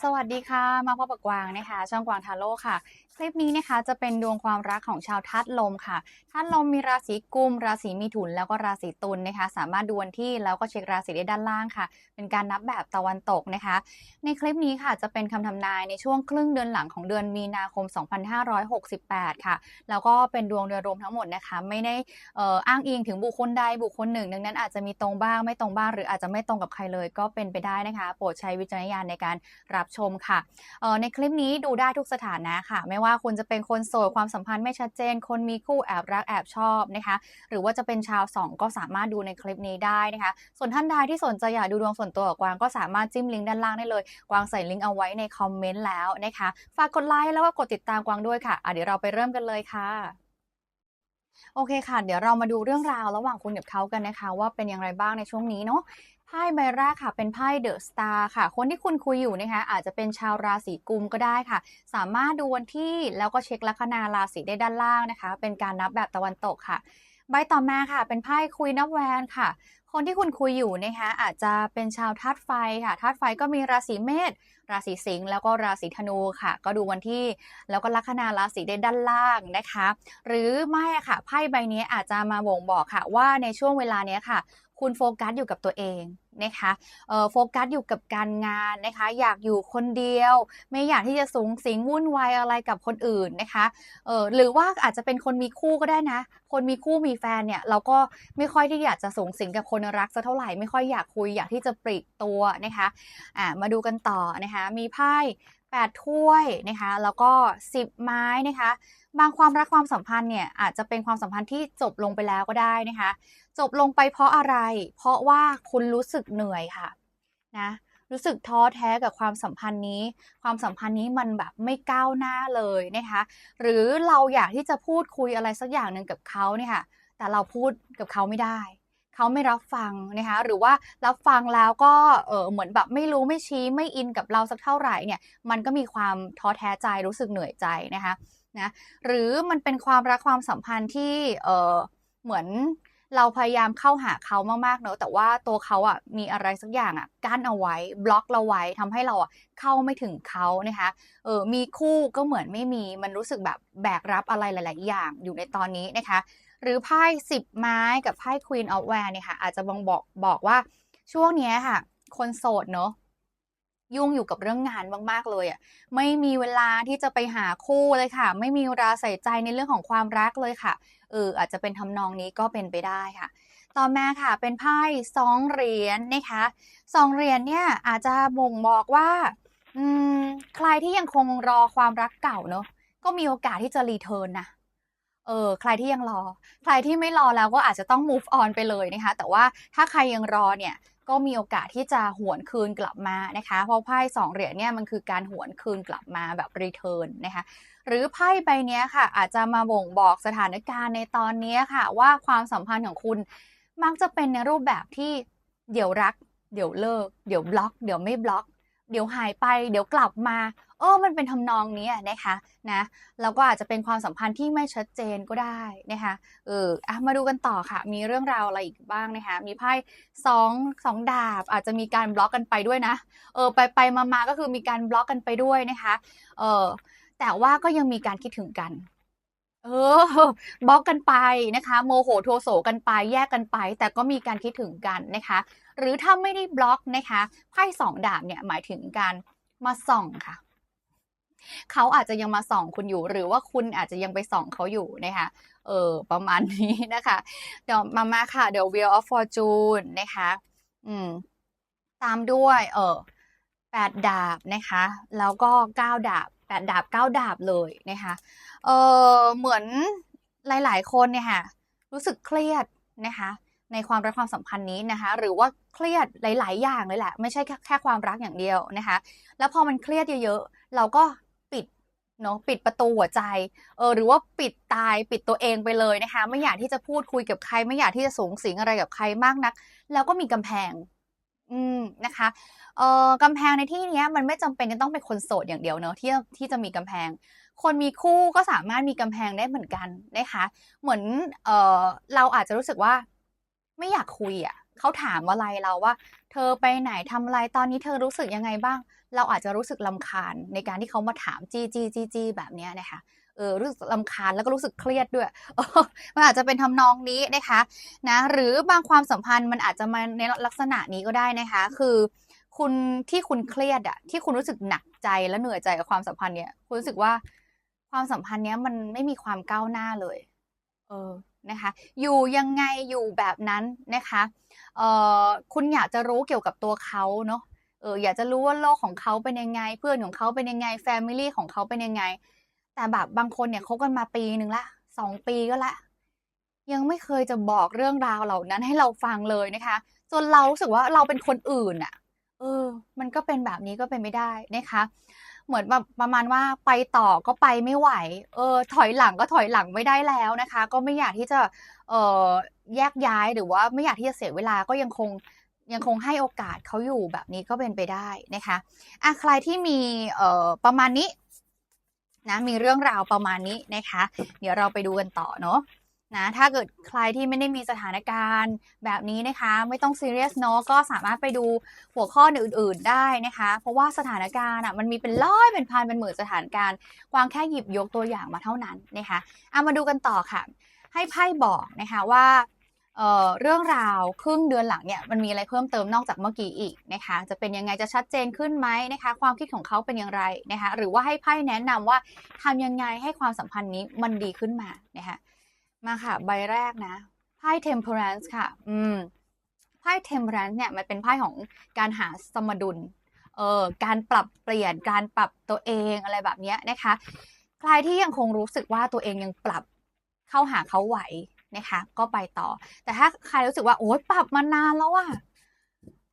สวัสดีค่ะ มาพบกับกวางนะคะ ช่องกวางทาโร่ค่ะ คลิปนี้นะคะจะเป็นดวงความรักของชาวธาตุลมค่ะธาตุลมมีราศีกุม ราศีมิถุน แล้วก็ราศีตุลนะคะ สามารถดูวันที่แล้วก็เช็คราศีได้ด้านล่างค่ะ เป็นการนับแบบตะวันตกนะคะ ในคลิปนี้ค่ะจะเป็นคำทำนายในช่วงครึ่งเดือนหลังของเดือนมีนาคม 2568 ค่ะ แล้วก็เป็นดวงโดยรวมทั้งหมดนะคะ ไม่ได้อออ้างอิงถึงบุคคลใดบุคคลหนึ่ง ดังนั้นอาจจะมีตรงบ้างไม่ตรงบ้าง หรืออาจจะไม่ตรงกับใครเลย ก็เป็นไปได้นะคะ โปรดใช้วิจารณญาณในการรับชมค่ะออในคลิปนี้ดูได้ทุกสถานะค่ะ ไม่ว่าคุณจะเป็นคนโสดความสัมพันธ์ไม่ชัดเจน คนมีคู่แอบรักแอบชอบนะคะหรือว่าจะเป็นชาวสองก็สามารถดูในคลิปนี้ได้นะคะ ส่วนท่านใดที่สนใจอยากดูดวงส่วนตัวกับกวางก็สามารถจิ้มลิงก์ด้านล่างได้เลย กวางใส่ลิงก์เอาไว้ในคอมเมนต์แล้วนะคะฝากกดไลค์แล้วก็กดติดตามกวางด้วยค่ะอะเดี๋ยวเราไปเริ่มกันเลยค่ะโอเคค่ะ เดี๋ยวเรามาดูเรื่องราวระหว่างคุณกับเขากันนะคะ ว่าเป็นอย่างไรบ้างในช่วงนี้เนาะ ไพ่ใบแรกค่ะ เป็นไพ่เดอะสตาร์ค่ะ คนที่คุณคุยอยู่นะคะ อาจจะเป็นชาวราศีกุมก็ได้ค่ะ สามารถดูวันที่แล้วก็เช็คลัคนาราศีได้ด้านล่างนะคะ เป็นการนับแบบตะวันตกค่ะ ใบต่อมาค่ะ เป็นไพ่คุยนับแวนค่ะ คนที่คุณคุยอยู่นะคะอาจจะเป็นชาวธาตุไฟค่ะธาตุไฟก็มีราศีเมษราศีสิงห์แล้วก็ราศีธนูค่ะ ก็ดูวันที่แล้วก็ลัคนาราศีได้ด้านล่างนะคะ หรือไม่ค่ะไพ่ใบนี้อาจจะมาบ่งบอกค่ะว่าในช่วงเวลาเนี้ยค่ะ คุณโฟกัสอยู่กับตัวเองนะคะโฟกัสอยู่กับการงานนะคะ อยากอยู่คนเดียว ไม่อยากที่จะสูงสิงวุ่นวายอะไรกับคนอื่นนะคะหรือว่าอาจจะเป็นคนมีคู่ก็ได้นะ คนมีคู่มีแฟนเนี่ยเราก็ไม่ค่อยที่อยากจะสูงสิงกับคนรักสักเท่าไหร่ไม่ค่อยอยากคุยอยากที่จะปลีกตัวนะคะอ่ามาดูกันต่อนะคะ มีไพ่แปดถ้วยนะคะ แล้วก็สิบไม้นะคะ บางความรักความสัมพันธ์เนี่ยอาจจะเป็นความสัมพันธ์ที่จบลงไปแล้วก็ได้นะคะ จบลงไปเพราะอะไร เพราะว่าคุณรู้สึกเหนื่อยค่ะนะรู้สึกท้อแท้กับความสัมพันธ์นี้ ความสัมพันธ์นี้มันแบบไม่ก้าวหน้าเลยนะคะ หรือเราอยากที่จะพูดคุยอะไรสักอย่างหนึ่งกับเขาเนี่ยค่ะ แต่เราพูดกับเขาไม่ได้ เขาไม่รับฟังนะคะ หรือว่ารับฟังแล้วก็ เออเหมือนแบบไม่รู้ไม่ชี้ไม่อินกับเราสักเท่าไหร่เนี่ย มันก็มีความท้อแท้ใจรู้สึกเหนื่อยใจนะคะ นะหรือมันเป็นความรักความสัมพันธ์ที่เออเหมือนเราพยายามเข้าหาเขามากๆเนอะแต่ว่าตัวเขาอะมีอะไรสักอย่างอะกั้นเอาไว้ บล็อกเราไว้ทำให้เราอะเข้าไม่ถึงเขานะคะเออมีคู่ก็เหมือนไม่มีมันรู้สึกแบบแบกรับอะไรหลาย ๆ อย่างอยู่ในตอนนี้นะคะ หรือไพ่สิบไม้กับไพ่ Queen of w a n d เนี่ยค่ะอาจจะบ่งบอกบอกว่าช่วงนี้ค่ะ คนโสดเนอะ ยุ่งอยู่กับเรื่องงานมากๆเลยอะไม่มีเวลาที่จะไปหาคู่เลยค่ะ ไม่มีเวลาใส่ใจในเรื่องของความรักเลยค่ะเอออาจจะเป็นทำนองนี้ก็เป็นไปได้ค่ะ ต่อมาค่ะเป็นไพ่สองเหรียญนะคะสองเหรียญเนี่ยอาจจะบ่งบอกว่าอืมใครที่ยังคงรอความรักเก่าเนอะก็มีโอกาสที่จะรีเทิร์นนะเออใครที่ยังรอ ใครที่ไม่รอแล้วก็อาจจะต้อง move on ไปเลยนะคะ แต่ว่าถ้าใครยังรอเนี่ย ก็มีโอกาสที่จะหวนคืนกลับมานะคะ เพราะไพ่สองเหรียญเนี่ยมันคือการหวนคืนกลับมาแบบรีเทิร์นนะคะหรือไพ่ใบเนี้ยค่ะ อาจจะมาบ่งบอกสถานการณ์ในตอนนี้ค่ะ ว่าความสัมพันธ์ของคุณมักจะเป็นในรูปแบบที่เดี๋ยวรัก เดี๋ยวเลิก เดี๋ยวบล็อก เดี๋ยวไม่บล็อก เดี๋ยวหายไป เดี๋ยวกลับมา ออมันเป็นทำนองนี้นะคะนะแล้วก็อาจจะเป็นความสัมพันธ์ที่ไม่ชัดเจนก็ได้นะคะเอออะมาดูกันต่อค่ะ มีเรื่องราวอะไรอีกบ้างนะคะ มีไพ่สองสองดาบ อาจจะมีการบล็อกกันไปด้วยนะเออไปไปมามาก็คือมีการบล็อกกันไปด้วยนะคะเออแต่ว่าก็ยังมีการคิดถึงกันเออบล็อกกันไปนะคะ โมโหโทโสกันไปแยกกันไป แต่ก็มีการคิดถึงกันนะคะ หรือถ้าไม่ได้บล็อกนะคะไพ่สองดาบเนี่ยหมายถึงการมาส่องค่ะ เขาอาจจะยังมาส่องคุณอยู่ หรือว่าคุณอาจจะยังไปส่องเขาอยู่นะคะเออประมาณนี้นะคะเดี๋ยวมามาค่ะเดี๋ยว Wheel of Fortune นะคะอืมตามด้วยเออแปดดาบนะคะแล้วก็เก้าดาบแปดดาบเก้าดาบเลยนะคะเออเหมือนหลาย ๆ คนเนี่ยค่ะรู้สึกเครียดนะคะในความรักความสัมพันธ์นี้นะคะ หรือว่าเครียดหลาย ๆ อย่างเลยแหละ ไม่ใช่แค่แค่ความรักอย่างเดียวนะคะ แล้วพอมันเครียดเยอะๆ เราก็ เนาะปิดประตูหัวใจเออหรือว่าปิดตายปิดตัวเองไปเลยนะคะไม่อยากที่จะพูดคุยกับใคร ไม่อยากที่จะสูงสิงอะไรกับใครมากนัก แล้วก็มีกำแพง อืมนะคะเอ่อกำแพงในที่นี้มันไม่จำเป็นจะต้องเป็นคนโสดอย่างเดียวเนอะที่ที่จะมีกำแพง คนมีคู่ก็สามารถมีกำแพงได้เหมือนกันนะคะ เหมือนเอ่อเราอาจจะรู้สึกว่า ไม่อยากคุยอะ เขาถามอะไรเราว่า เธอไปไหนทำอะไรตอนนี้เธอรู้สึกยังไงบ้าง เราอาจจะรู้สึกลำคาญในการที่เขามาถามจี้จี้จี้จี้แบบเนี้ยนะคะเออรู้สึกลำคาญแล้วก็รู้สึกเครียดด้วยมันอาจจะเป็นทำนองนี้นะคะนะหรือบางความสัมพันธ์มันอาจจะมาในลักษณะนี้ก็ได้นะคะ คือ คุณที่คุณเครียดอะที่คุณรู้สึกหนักใจและเหนื่อยใจกับความสัมพันธ์เนี่ยคุณรู้สึกว่าความสัมพันธ์เนี้ยมันไม่มีความก้าวหน้าเลย เออ นะคะ อยู่ยังไงอยู่แบบนั้นนะคะเออคุณอยากจะรู้เกี่ยวกับตัวเขาเนาะเอออยากจะรู้ว่าโลกของเขาเป็นยังไง เพื่อนของเขาเป็นยังไงแฟมิลี่ของเขาเป็นยังไง แต่แบบบางคนเนี่ยคบกันมาปีหนึ่งละสองปีก็ละ ยังไม่เคยจะบอกเรื่องราวเหล่านั้นให้เราฟังเลยนะคะ จนเราสึกว่าเราเป็นคนอื่นอะเออ มันก็เป็นแบบนี้ก็เป็นไม่ได้นะคะ เหมือนแบบประมาณว่าไปต่อก็ไปไม่ไหว เออ ถอยหลังก็ถอยหลังไม่ได้แล้วนะคะ ก็ไม่อยากที่จะ เออแยกย้ายหรือว่าไม่อยากที่จะเสียเวลาก็ยังคงยังคงให้โอกาสเขาอยู่แบบนี้ก็เป็นไปได้นะคะอะใครที่มีเอ่อประมาณนี้นะมีเรื่องราวประมาณนี้นะคะ เดี๋ยวเราไปดูกันต่อเนาะ นะถ้าเกิดใครที่ไม่ได้มีสถานการณ์แบบนี้นะคะ ไม่ต้องซีเรียสเนาะก็สามารถไปดูหัวข้ออื่น ๆได้นะคะ เพราะว่าสถานการณ์อะมันมีเป็นร้อยเป็นพันเป็นหมื่นสถานการณ์กวางแค่หยิบยกตัวอย่างมาเท่านั้นนะคะเอามาดูกันต่อค่ะ ให้ไพ่บอกนะคะว่าเเรื่องราวครึ่งเดือนหลังเนี่ยมันมีอะไรเพิ่มเติมนอกจากเมื่อกี้อีกนะคะ จะเป็นยังไงจะชัดเจนขึ้นไหมนะคะ ความคิดของเขาเป็นอย่างไรนะคะ หรือว่าให้ไพ่แนะนำว่าทำยังไงให้ความสัมพันธ์นี้มันดีขึ้นมานะคะ มาค่ะ ใบแรกนะไพ่ temperance ค่ะ อืมไพ่ temperance เนี่ยมันเป็นไพ่ของการหาสมดุลเออการปรับเปลี่ยนการปรับตัวเองอะไรแบบเนี้ยนะคะ ใครที่ยังคงรู้สึกว่าตัวเองยังปรับเข้าหาเขาไหวนะคะ ก็ไปต่อ แต่ถ้าใครรู้สึกว่าโอ๊ยปรับมานานแล้วอะ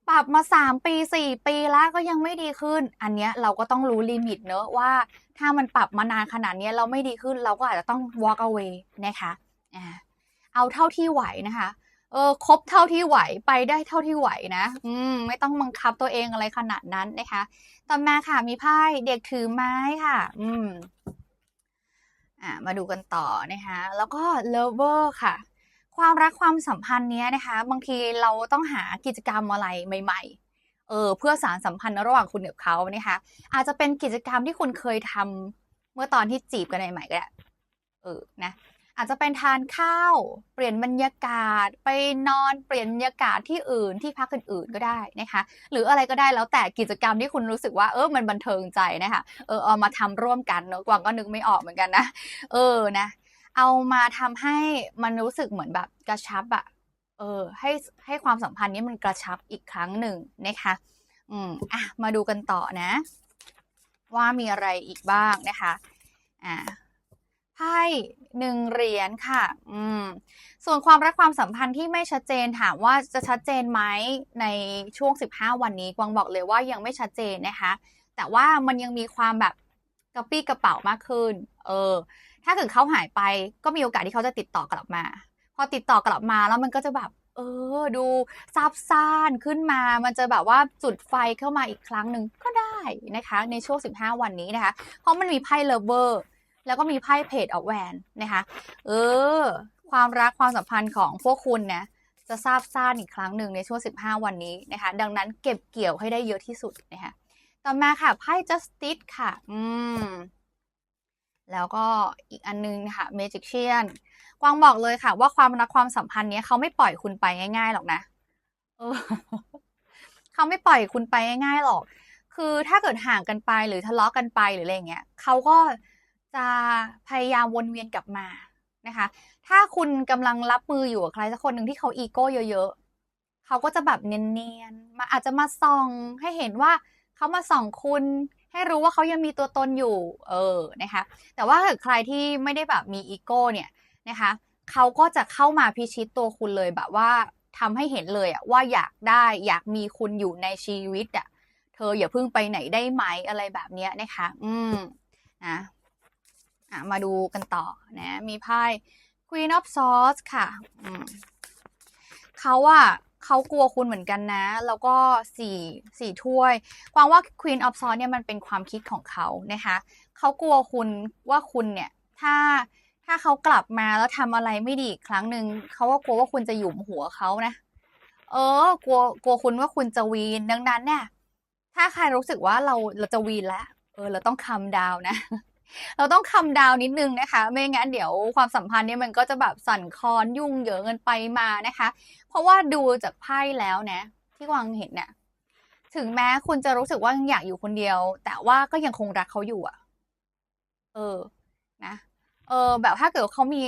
ปรับมาสามปีสี่ปีแล้วก็ยังไม่ดีขึ้น อันเนี้ยเราก็ต้องรู้ลิมิตเนอะว่า ถ้ามันปรับมานานขนาดนี้เราไม่ดีขึ้นเราก็อาจจะต้อง walk away นะคะ เอาเท่าที่ไหวนะคะ เออครบเท่าที่ไหวไปได้เท่าที่ไหวนะ อืมไม่ต้องบังคับตัวเองอะไรขนาดนั้นนะคะ ต่อมาค่ะมีไพ่เด็กถือไม้ค่ะ อืมอ่ามาดูกันต่อนะคะ แล้วก็ lover ค่ะ ความรักความสัมพันธ์เนี้ยนะคะ บางทีเราต้องหากิจกรรมอะไรใหม่ ๆเออเพื่อสารสัมพันธ์ระหว่างคุณกับเขานะคะ อาจจะเป็นกิจกรรมที่คุณเคยทำเมื่อตอนที่จีบกันใหม่ๆก็ได้เออนะ อาจจะเป็นทานข้าว เปลี่ยนบรรยากาศ ไปนอนเปลี่ยนบรรยากาศที่อื่นที่พักอื่นๆก็ได้นะคะ หรืออะไรก็ได้แล้วแต่กิจกรรมที่คุณรู้สึกว่าเออมันบันเทิงใจนะคะเออเอามาทำร่วมกันเนอะกวางก็นึกไม่ออกเหมือนกันนะ เออนะ เอามาทำให้มันรู้สึกเหมือนแบบกระชับอะเออให้ให้ความสัมพันธ์นี้มันกระชับอีกครั้งหนึ่งนะคะ อืมอะมาดูกันต่อนะ ว่ามีอะไรอีกบ้างนะคะ อ่า ไพ่หนึ่งเหรียญค่ะ อืม ส่วนความรักความสัมพันธ์ที่ไม่ชัดเจนถามว่าจะชัดเจนไหมในช่วง 15 วันนี้กวางบอกเลยว่ายังไม่ชัดเจนนะคะ แต่ว่ามันยังมีความแบบกระปี้กระเป๋ามากขึ้น เออ ถ้าถึงเขาหายไปก็มีโอกาสที่เขาจะติดต่อกลับมา พอติดต่อกลับมาแล้วมันก็จะแบบ เออ ดูซาบซ่านขึ้นมา มันจะแบบว่าจุดไฟเข้ามาอีกครั้งหนึ่งก็ได้นะคะ ในช่วง 15 วันนี้นะคะ เพราะมันมีไพ่เลเวอร์ แล้วก็มีไพ่เพจออฟแวนนะคะเออ ความรักความสัมพันธ์ของพวกคุณนะจะทราบซ่านอีกครั้งหนึ่งในช่วง 15 วันนี้นะคะ ดังนั้นเก็บเกี่ยวให้ได้เยอะที่สุดนะคะต่อมาค่ะไพ่ justice ค่ะ อืม แล้วก็อีกอันนึงนะคะ magician กวางบอกเลยค่ะ ว่าความรักความสัมพันธ์เนี้ยเขาไม่ปล่อยคุณไปง่ายๆหรอกนะเออเขาไม่ปล่อยคุณไปง่ายๆหรอก คือถ้าเกิดห่างกันไปหรือทะเลาะกันไปหรืออะไรเงี้ยเขาก็ จะพยายามวนเวียนกลับมานะคะ ถ้าคุณกำลังรับมืออยู่กับใครสักคนหนึ่งที่เขาอีโก้เยอะๆ เขาก็จะแบบเนียนๆ มาอาจจะมาส่องให้เห็นว่าเขามาส่องคุณ ให้รู้ว่าเขายังมีตัวตนอยู่ เออ นะคะ แต่ว่าถ้าใครที่ไม่ได้แบบมีอีโก้เนี่ยนะคะ เขาก็จะเข้ามาพิชิตตัวคุณเลยแบบว่าทำให้เห็นเลยอะว่าอยากได้อยากมีคุณอยู่ในชีวิตอะเธออย่าเพิ่งไปไหนได้ไหมอะไรแบบเนี้ยนะคะ อืมนะ อะมาดูกันต่อนะมีไพ่ Queen of Swords ค่ะอืมเขาอะเขากลัวคุณเหมือนกันนะ แล้วก็สี่สี่ถ้วยกวางว่า Queen of Swords เนี่ยมันเป็นความคิดของเขานะคะเขากลัวคุณว่าคุณเนี่ยถ้าถ้าเขากลับมาแล้วทำอะไรไม่ดีอีกครั้งหนึ่งเขาก็กลัวว่าคุณจะหยุมหัวเขานะ เออกลัวกลัวคุณว่าคุณจะวีนดังนั้นเนี่ย ถ้าใครรู้สึกว่าเราเราจะวีนแล้วเออเราต้องคำดาวนะ เราต้องคำดาวนิดนึงนะคะ ไม่งั้นเดี๋ยวความสัมพันธ์เนี่ยมันก็จะแบบสั่นคลอนยุ่งเหยิงกันไปมานะคะ เพราะว่าดูจากไพ่แล้วนะ ที่วางเห็นเนี่ยถึงแม้คุณจะรู้สึกว่ายังอยากอยู่คนเดียว แต่ว่าก็ยังคงรักเขาอยู่อะเออ นะ เออ แบบถ้าเกิดเขามี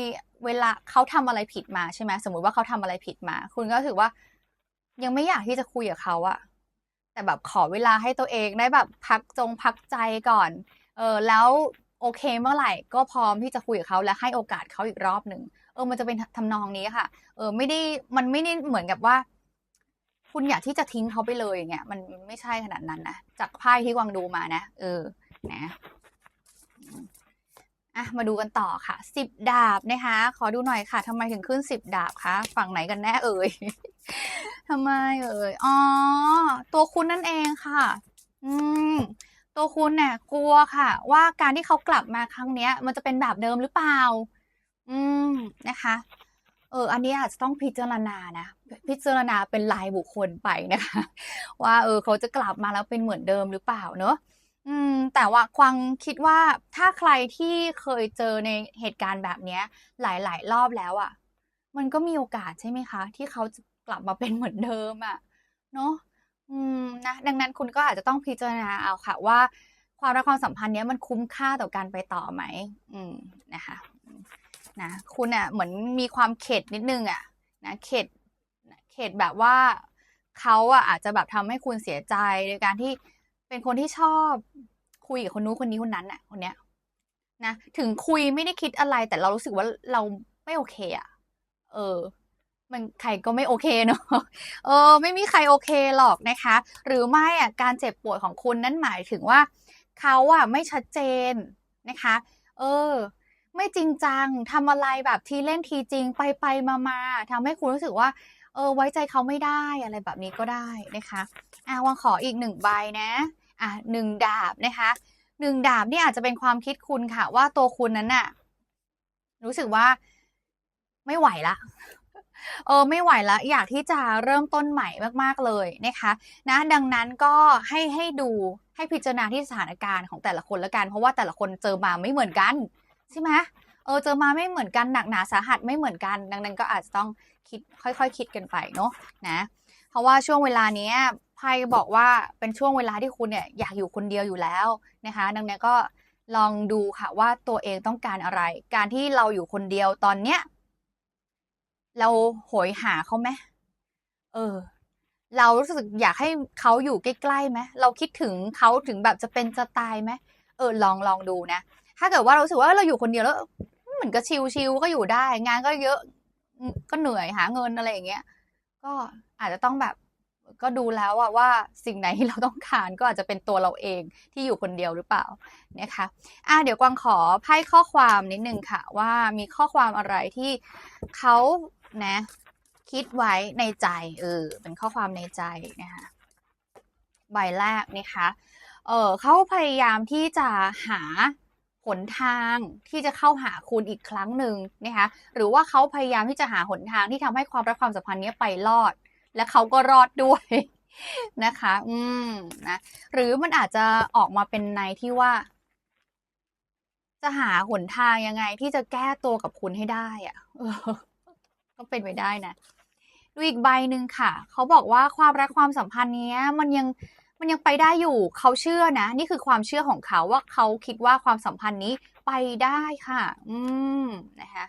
เวลาเขาทำอะไรผิดมาใช่ไหมสมมุติว่าเขาทำอะไรผิดมา คุณก็รู้สึกว่า ยังไม่อยากที่จะคุยกับเขาอะแต่แบบขอเวลาให้ตัวเองได้แบบพักจงพักใจก่อน เออ แล้ว โอเคเมื่อไหร่ก็พร้อมที่จะคุยกับเขาและให้โอกาสเขาอีกรอบหนึ่งเออมันจะเป็นทำนองนี้ค่ะ เออไม่ได้มันไม่ได้เหมือนกับว่า คุณอยากที่จะทิ้งเขาไปเลยอย่างเงี้ยมันไม่ใช่ขนาดนั้นนะจากไพ่ที่กวางดูมานะเออนะอะมาดูกันต่อค่ะสิบดาบนะคะ ขอดูหน่อยค่ะทำไมถึงขึ้นสิบดาบคะฝั่งไหนกันแน่เอ่ยทำไมเอ่ยอ๋อตัวคุณนั่นเองค่ะ อืม ตัวคุณเนี่ยกลัวค่ะ ว่าการที่เขากลับมาครั้งเนี้ย มันจะเป็นแบบเดิมหรือเปล่า อืมนะคะ เออ อันนี้อาจจะต้องพิจารณานะพิจารณาเป็นรายบุคคลไปนะคะ ว่า เออ เขาจะกลับมาแล้วเป็นเหมือนเดิมหรือเปล่าเนอะอืม แต่ว่าควังคิดว่าถ้าใครที่เคยเจอในเหตุการณ์แบบเนี้ย หลาย ๆ รอบแล้วอะ่ะ มันก็มีโอกาสใช่ไหมคะ ที่เขาจะกลับมาเป็นเหมือนเดิมอะ่ะ เนาะ อืมนะดังนั้นคุณก็อาจจะต้องพิจารณาเอาค่ะ ว่าความรักความสัมพันธ์เนี้ยมันคุ้มค่าต่อการไปต่อไหม อืมนะคะนะคุณอะเหมือนมีความเข็ดนิดนึงอะนะเข็ดเข็ดแบบว่าเขาอะอาจจะแบบทำให้คุณเสียใจโดยการที่เป็นคนที่ชอบคุยกับคนนู้นคนนี้คนนั้นน่ะ คนเนี้ยนะถึงคุยไม่ได้คิดอะไรแต่เรารู้สึกว่าเราไม่โอเคอะ เออ มันใครก็ไม่โอเคเนาะ เออ ไม่มีใครโอเคหรอกนะคะ หรือไม่อะการเจ็บปวดของคุณนั่นหมายถึงว่าเขาอะไม่ชัดเจนนะคะ เออ ไม่จริงจังทำอะไรแบบทีเล่นทีจริงไปไปมามาทำให้คุณรู้สึกว่า เออ ไว้ใจเขาไม่ได้อะไรแบบนี้ก็ได้นะคะอะวางขออีกหนึ่งใบนะอะหนึ่งดาบนะคะหนึ่งดาบนี่อาจจะเป็นความคิดคุณค่ะ ว่าตัวคุณนั้นน่ะ รู้สึกว่าไม่ไหวละ เออไม่ไหวละอยากที่จะเริ่มต้นใหม่มากๆเลยนะคะนะดังนั้นก็ให้ให้ดูให้พิจารณาที่สถานการณ์ของแต่ละคนละกัน เพราะว่าแต่ละคนเจอมาไม่เหมือนกันใช่ไหมเออเจอมาไม่เหมือนกันหนักหนาสาหัสไม่เหมือนกัน ดังนั้นก็อาจจะต้องคิดค่อยๆคคิดกันไปเนาะนะเพราะว่าช่วงเวลานี้ไพ่บอกว่าเป็นช่วงเวลาที่คุณเนี่ยอยากอยู่คนเดียวอยู่แล้วนะคะดังนั้นก็ลองดูค่ะว่าตัวเองต้องการอะไร การที่เราอยู่คนเดียวตอนเนี้ย เราโหยหาเขาไหมเออ เรารู้สึกอยากให้เขาอยู่ใกล้ๆไหมเราคิดถึงเขาถึงแบบจะเป็นจะตายไหมเออ ลองลองดูนะ ถ้าเกิดว่าเราสึกว่าเราอยู่คนเดียวแล้วเหมือนก็ชิวๆก็อยู่ได้ งานก็เยอะ ก็เหนื่อยหาเงินอะไรอย่างเงี้ย ก็อาจจะต้องแบบก็ดูแล้วว่าว่าสิ่งไหนที่เราต้องการก็อาจจะเป็นตัวเราเองที่อยู่คนเดียวหรือเปล่านะคะอะเดี๋ยวกวางขอไพ่ข้อความนิดนึงค่ะ ว่ามีข้อความอะไรที่เขา นะ คิดไว้ในใจเออเป็นข้อความในใจนะคะใบแรกนะคะเออเขาพยายามที่จะหาหนทางที่จะเข้าหาคุณอีกครั้งหนึ่งนะคะหรือว่าเขาพยายามที่จะหาหนทางที่ทำให้ความรักความสัมพันธ์นี้ไปรอด และเขาก็รอดด้วยนะคะ อืมนะหรือมันอาจจะออกมาเป็นในที่ว่า จะหาหนทางยังไงที่จะแก้ตัวกับคุณให้ได้อะ ก็เป็นไปได้นะ ดูอีกใบหนึ่งค่ะ เขาบอกว่าความรักความสัมพันธ์นี้มันยังมันยังไปได้อยู่ เขาเชื่อนะ นี่คือความเชื่อของเขาว่าเขาคิดว่าความสัมพันธ์นี้ไปได้ค่ะ อืมนะคะ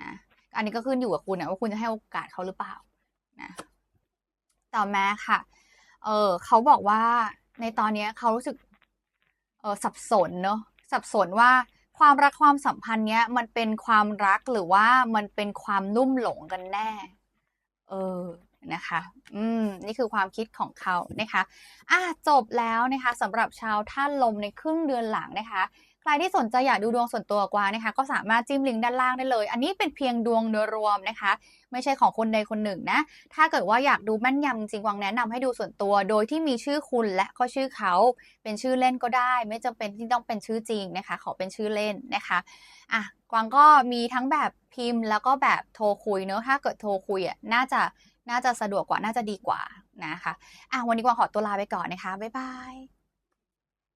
นะอันนี้ก็ขึ้นอยู่กับคุณนะว่าคุณจะให้โอกาสเขาหรือเปล่านะต่อมาค่ะ เออเขาบอกว่าในตอนนี้เขารู้สึก เออสับสนเนาะสับสนว่า ความรักความสัมพันธ์เนี้ย มันเป็นความรักหรือว่ามันเป็นความนุ่มหลงกันแน่ เออนะคะ อืม นี่คือความคิดของเขานะคะ อะจบแล้วนะคะสำหรับชาวท่านลมในครึ่งเดือนหลังนะคะ ใครที่สนใจอยากดูดวงส่วนตัวกว่านะคะ ก็สามารถจิ้มลิงก์ด้านล่างได้เลย อันนี้เป็นเพียงดวงโดยรวมนะคะ ไม่ใช่ของคนใดคนหนึ่งนะ ถ้าเกิดว่าอยากดูแม่นยำจริงกวางแนะนำให้ดูส่วนตัว โดยที่มีชื่อคุณและก็ชื่อเขา เป็นชื่อเล่นก็ได้ ไม่จำเป็นที่ต้องเป็นชื่อจริงนะคะ ขอเป็นชื่อเล่นนะคะอะกวางก็มีทั้งแบบพิมพ์ แล้วก็แบบโทรคุยเนอะถ้าเกิดโทรคุยอะน่าจะน่าจะสะดวกกว่าน่าจะดีกว่านะคะอะวันนี้กวางขอตัวลาไปก่อนนะคะบ๊ายบาย